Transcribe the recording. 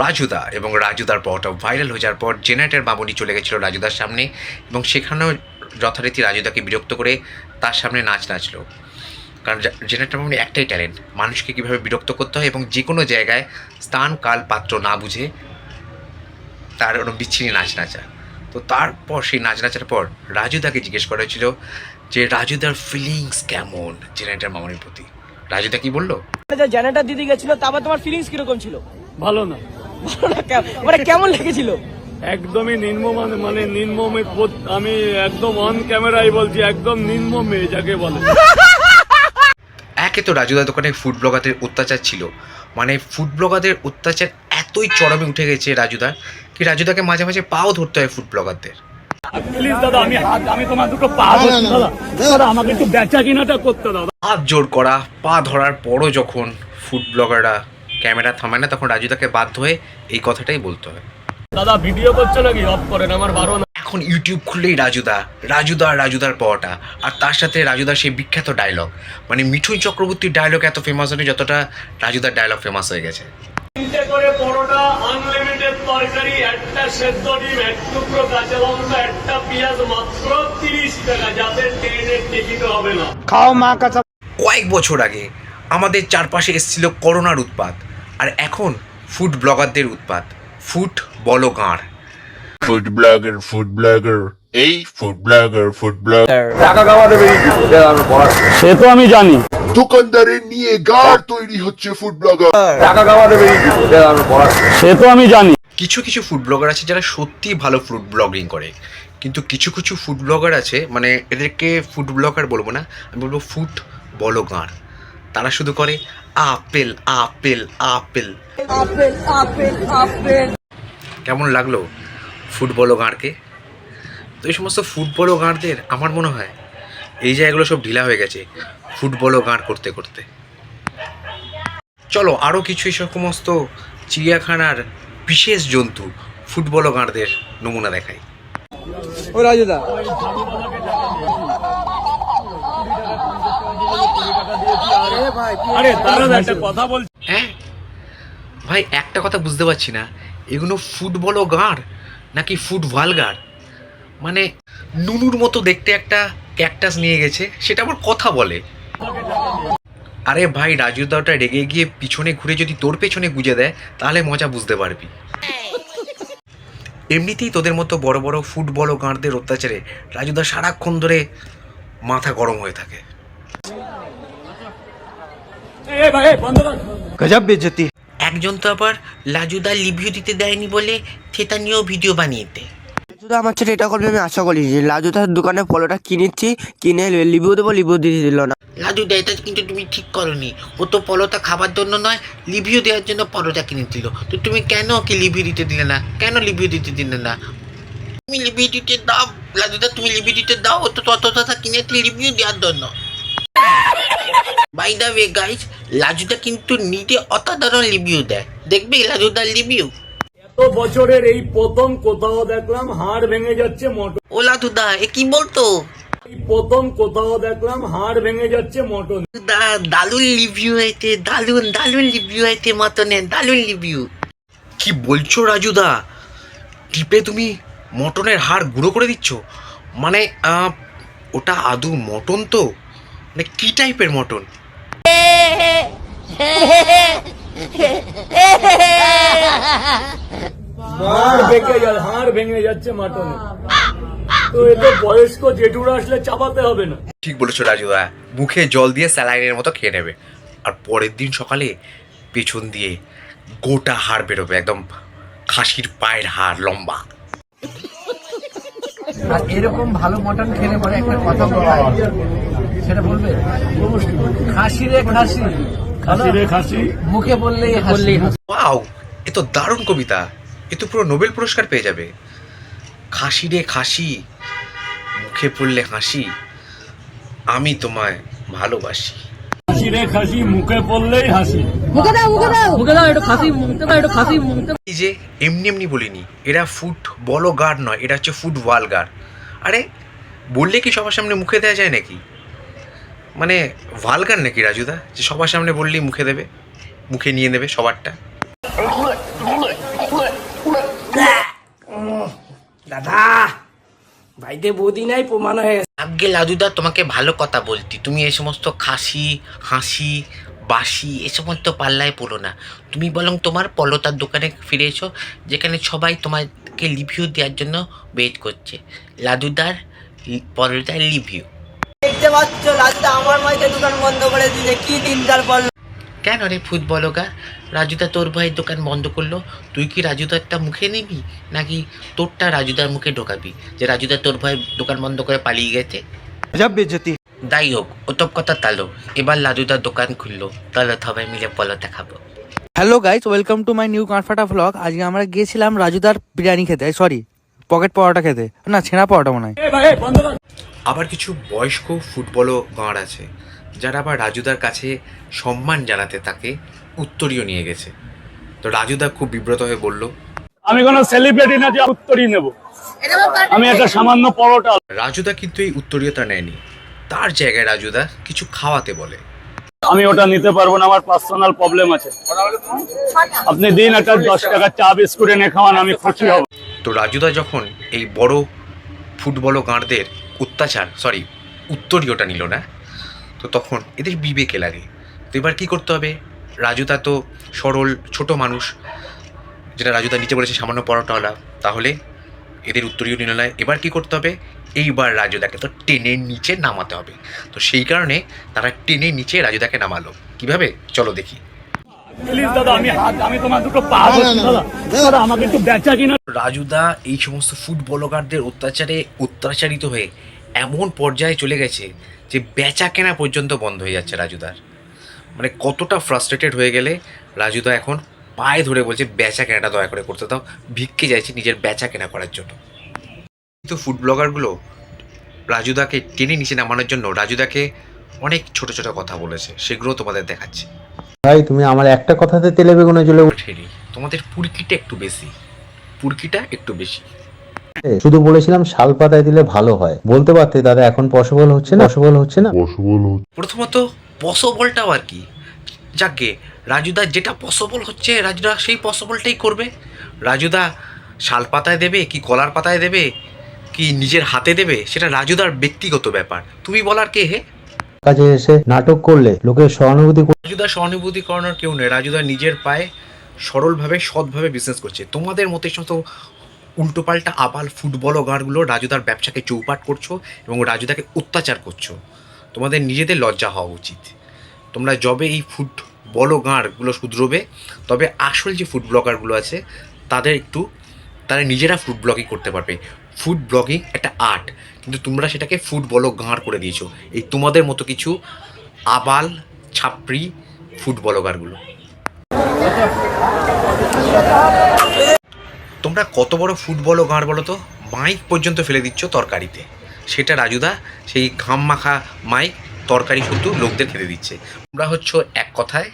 রাজুদা এবং রাজুদার পরটা ভাইরাল হয়ে যাওয়ার পর জেনারেটার মামুনি চলে গেছিল রাজুদার সামনে এবং সেখানেও যথারীতি রাজুদাকে বিরক্ত করে তার সামনে নাচ নাচলো। কারণ জেনারেটার মামুনি একটাই ট্যালেন্ট, মানুষকে কীভাবে বিরক্ত করতে হয় এবং যে কোনো জায়গায় স্থান, কাল, পাত্র না বুঝে তার ওরকম নাচ নাচা। তো তারপর সেই নাচ নাচার পর রাজুদাকে জিজ্ঞেস করা হয়েছিল যে রাজুদার ফিলিংস কেমন জেনারেটার মামুনির প্রতি? রাজুদা কি বলল? যে জেনারেটর দিদি গেছিল তারপর তোমার ফিলিংস কীরকম ছিল? ভালো না। ভালো না মানে কেমন লেগেছিল? একদমই নিম্ন মানে মানে নিম্ন আমি একদম অন ক্যামেরায় বলছি একদম নিম্ন মেয়ে যাকে বলে। একে তো রাজুদার দোকানে ফুড ব্লগারদের অত্যাচার ছিল। মানে ফুড ব্লগারদের অত্যাচার এতই চরমে উঠে গেছে রাজুদার কি রাজুদাকে মাঝে মাঝে পাও ধরতে হয় ফুড ব্লগারদের প্লিজ দাদা আমি হাত আমি তোমার দুটো পা ধরছি দাদা। দাদা আমাকে একটু বেচা কিনাটা করতে দাও হাত জোর করা পা ধরার পরও যখন ফুড ব্লগাররা ক্যামেরা থামায় না তখন রাজুদাকে বাধ্য হয়ে এই কথাটাই বলতে হয়। দাদা ভিডিও করছ নাকি? অফ করেন আমার বারো না। এখন ইউটিউব খুললেই রাজুদা রাজুদা আর রাজুদার পাওয়াটা আর তার সাথে রাজুদার সেই বিখ্যাত ডায়লগ মানে মিঠুন চক্রবর্তীর ডায়লগ এত ফেমাস হয়নি যতটা রাজুদার ডায়লগ ফেমাস হয়ে গেছে। তিনটে করে পরোটা আনলিমিটেড তরকারি একটা সেদ্ধ ডিম এক টুকরো কাঁচা লঙ্কা একটা পেঁয়াজ মাত্র তিরিশ টাকা। যাতে ট্রেনের টিকিট হবে না। খাও মা কাঁচা কয়েক বছর আগে আমাদের চারপাশে এসেছিল করোনার উৎপাত আর এখন ফুড ব্লগারদের উৎপাত। ফুড বলো গাঁড় food blogger, food blogger, এই food blogger, food blogger. সে তো আমি জানি। দোকানদারের নিয়ে গাড় তৈরি হচ্ছে ফুড ব্লগার সে তো আমি জানি। কিছু কিছু ফুড ব্লগার আছে যারা সত্যিই ভালো ফুড ব্লগিং করে। কিন্তু কিছু কিছু ফুড ব্লগার আছে মানে এদেরকে ফুড ব্লগার বলব না আমি বলব ফুড বলো গাঁড় তারা শুধু করে apple apple apple. Apple apple apple. কেমন লাগল ফুটবল ও গাঁড়কে তো এই সমস্ত ফুটবল ও গাঁড়দের আমার মনে হয় এই জায়গাগুলো সব ঢিলা হয়ে গেছে। ফুটবল ও গাঁড় করতে করতে। চলো আরও কিছু এই সমস্ত চিড়িয়াখানার বিশেষ জন্তু ফুটবল ও গাঁড়দের নমুনা দেখাই। ও রাজুদা। আরে দাদা একটা কথা বল হ্যাঁ? ভাই একটা কথা বুঝতে পারছি না। এগুলো ফুটবল ও গাঁড় নাকি ফুট ভালগার মানে নুনুর মতো দেখতে একটা ক্যাকটাস নিয়ে গেছে সেটা আবার কথা বলে। আরে ভাই রাজু দাওটা রেগে গিয়ে পিছনে ঘুরে যদি তোর পেছনে গুজে দেয় তাহলে মজা বুঝতে পারবি। এমনিতেই তোদের মতো বড় বড় ফুটবল ও গাঁড়দের অত্যাচারে রাজুদা সারাক্ষণ ধরে মাথা গরম হয়ে থাকে। একজন তো আবার লাজুদা লিভিউ দিতে দেয়নি বলে সেটা নিয়েও ভিডিও বানিয়েতে। শুধু আমার ছেলে এটা করবে, আমি আশা করি। লাজু তার দোকানে পলোটা কিনেছি কিনে লিভিউ দেবো লিভিউ দিয়ে দিল না। লাদুদা এটা কিন্তু তুমি ঠিক করনি। ও তো পরোটা খাবার জন্য নয় লিভিউ দেওয়ার জন্য পরোটা কিনেছিল তো তুমি কেন ওকে লিভিউ দিতে দিলে না? কেন লিভিউ দিতে দিলে না? তুমি লিভিউ দিতে দাও। লাদুদা তুমি লিভিউ দিতে দাও, ও তো তত তথা কিনেছে লিভিউ দেওয়ার জন্য। বাই দ্য ওয়ে গাইজ লাজুদা কিন্তু নিজে অসাধারণ লিভিউ দেয়। দেখবে লাজুদার এত বছরের এই প্রথম কোথাও দেখলাম হাড় ভেঙে যাচ্ছে মটন ও লাদুদা এ কি বলতো? এই প্রথম কোথাও দেখলাম হাড় ভেঙে যাচ্ছে মটন দা দারুণ লিভিউ হয়েছে দারুণ দারুণ লিভিউ হয়েছে মতনের দারুণ লিভিউ কি বলছো রাজুদা? টিপে তুমি মটনের হাড় গুঁড়ো করে দিচ্ছ? মানে ওটা আদু মটন তো? মানে কি টাইপের মটন? হাড় ভেঙে যা হাড় ভেঙে যাচ্ছে মটনে। তো এ বয়স্ক জেঠুরা আসলে চাপাতে হবে না। ঠিক বলেছ রাজুদা মুখে জল দিয়ে স্যালাইনের মতো খেয়ে নেবে। আর পরের দিন সকালে পেছন দিয়ে গোটা হাড় বেরোবে একদম খাসির পায়ের হাড় লম্বা। আর এরকম ভালো মটন খেলে পরে একটা কথা বলা সেটা বলবে? খাসি রে খাসি খাসি রে খাসি। মুখে বললেই হাসি ওয়াও এ তো দারুণ কবিতা। এ তো পুরো নোবেল পুরস্কার পেয়ে যাবে। খাসি রে খাসি মুখে পড়লে হাসি আমি তোমায় ভালোবাসি। খাসি রে খাসি মুখে পড়লেই হাসি। মুখে দাও মুখে দাও। মুখে দাও একটু খাসি মুখে দাও একটু খাসি মুখে এই যে এমনি এমনি বলিনি এরা ফুট বলো গার্ড নয় এটা হচ্ছে ফুট ওয়াল গার্ড আরে বললে কি সবার সামনে মুখে দেওয়া যায় নাকি? মানে ভালগার নাকি রাজুদা? যে সবার সামনে বললি মুখে দেবে মুখে নিয়ে নেবে সবারটা। দাদা ভাইতে বৌদি নাই প্রমাণ হয়ে গেছে। আগে লাদুদা তোমাকে ভালো কথা বলতি তুমি এই সমস্ত খাসি হাসি বাসি এ সমস্ত পাল্লায় পড়ো না। তুমি বরং তোমার পলতার দোকানে ফিরে এসো যেখানে সবাই তোমাকে রিভিউ দেওয়ার জন্য ওয়েট করছে। লাদুদার লি- পরোটার রিভিউ দেখতে পাচ্ছ আমার মাইকে দোকান বন্ধ করে দিলে কি দিনকাল পর কেন রে ফুটবলগা রাজুদা তোর ভাইয়ের দোকান বন্ধ করল। তুই কি রাজুদারটা মুখে নিবি নাকি তোরটা রাজুদার মুখে ঢোকাবি যে রাজুদা তোর ভাইয়ের দোকান বন্ধ করে পালিয়ে গেছে? যাই হোক ওতব কথা তালো। এবার লাজুদার দোকান খুললো। তাহলে সবাই মিলে পলতা খাব hello guys welcome to my new কানফাটা vlog আজকে আমরা গিয়েছিলাম রাজুদার বিরিয়ানি খেতে। সরি পকেট পরোটা খেতে। না ছেঁড়া পরোটা মনে হয়। আবার কিছু বয়স্ক ফুটবলও গাঁড় আছে যারা আবার রাজুদার কাছে সম্মান জানাতে তাকে উত্তরীয় নিয়ে গেছে। তো রাজুদা খুব বিব্রত হয়ে বলল আমি কোনো সেলিব্রিটি না যে উত্তরই নেব। আমি একটা সামান্য পরোটা। রাজুদা কিন্তু এই উত্তরীয়তা নেয়নি। তার জায়গায় রাজুদা কিছু খাওয়াতে বলে। আমি ওটা নিতে পারব না আমার পার্সোনাল প্রবলেম আছে। আপনি দিন একটা দশ টাকা চা বিস্কুট এনে খাওয়ান আমি খুশি হব। তো রাজুদা যখন এই বড় ফুটবল গাঁড়দের অত্যাচার সরি উত্তরীয়টা নিল না, তো তখন এদের বিবেকে লাগে। তো এবার কী করতে হবে? রাজুদা তো সরল, ছোট মানুষ, যেটা রাজুদা নিচে বলেছে সামান্য পরোটাওয়ালা, তাহলে এদের উত্তরীয় নিল না। এবার কী করতে হবে? এইবার রাজুদাকে তো টেনে নিচে নামাতে হবে। তো সেই কারণে তারা টেনে নিচে রাজুদাকে নামালো। কীভাবে? চলো দেখি। প্লিজ দাদা আমি হাত আমি তোমার দুটো পা দাদা। দাদা আমাকে একটু বেচা কিনা রাজুদা এই সমস্ত ফুড ব্লগারদের অত্যাচারে অত্যাচারিত হয়ে এমন পর্যায়ে চলে গেছে যে বেচা কেনা পর্যন্ত বন্ধ হয়ে যাচ্ছে রাজুদার মানে কতটা ফ্রাস্ট্রেটেড হয়ে গেলে রাজুদা এখন পায়ে ধরে বলছে বেচা কেনাটা দয়া করে করতে দাও। ভিক্ষে চাইছে নিজের বেচা কেনা করার জন্য। কিন্তু ফুড ব্লগারগুলো রাজুদাকে টেনে নিচে নামানোর জন্য রাজুদাকে অনেক ছোট ছোট কথা বলেছে সেগুলো তোমাদের দেখাচ্ছি। ভাই তুমি আমার একটা কথাতে তেলে বেগুনে চলে ঠেলি তোমাদের পুরকিটা একটু বেশি। পুরকিটা একটু বেশি। শুধু বলেছিলাম শাল পাতায় দিলে ভালো হয়। বলতে পারতে দাদা এখন পসিবল হচ্ছে না? পসিবল হচ্ছে না? প্রথমত পসিবলটাও আর কি। যাকে রাজুদা যেটা পসিবল হচ্ছে রাজুদা সেই পসিবলটাই করবে। রাজুদা শাল পাতায় দেবে কি কলার পাতায় দেবে কি নিজের হাতে দেবে সেটা রাজুদার ব্যক্তিগত ব্যাপার। তুমি বলার কে হে? কাজে এসে নাটক করলে লোকের সহানুভূতি রাজুদা সহানুভূতি করানোর কেউ নেই। রাজুদা নিজের পায়ে সরলভাবে, সৎভাবে বিজনেস করছে। তোমাদের মতো সমস্ত উল্টোপাল্টা আবাল ফুটবল ও গাঁড়গুলো রাজুদার ব্যবসাকে চৌপাট করছ এবং রাজুদাকে অত্যাচার করছ? তোমাদের নিজেদের লজ্জা হওয়া উচিত। তোমরা যবে এই ফুটবল ও গাঁড়গুলো শুধরোবে, তবে আসল যে ফুড ব্লগারগুলো আছে, তাদের একটু, তারা নিজেরা ফুড ব্লগিং করতে পারবে। ফুড ব্লগিং একটা আর্ট কিন্তু তোমরা সেটাকে ফুটবল ও গাঁড় করে দিয়েছ। এই তোমাদের মতো কিছু আবাল ছাপড়ি ফুড ব্লগারগুলো তোমরা কত বড় ফুটবল গাঁড় বলো তো? মাইক পর্যন্ত ফেলে দিচ্ছ তরকারিতে। সেটা রাজুদা, সেই ঘাম মাখা মাইক, তরকারি শুধু লোকদের খেতে দিচ্ছে। তোমরা হচ্ছে এক কথায়।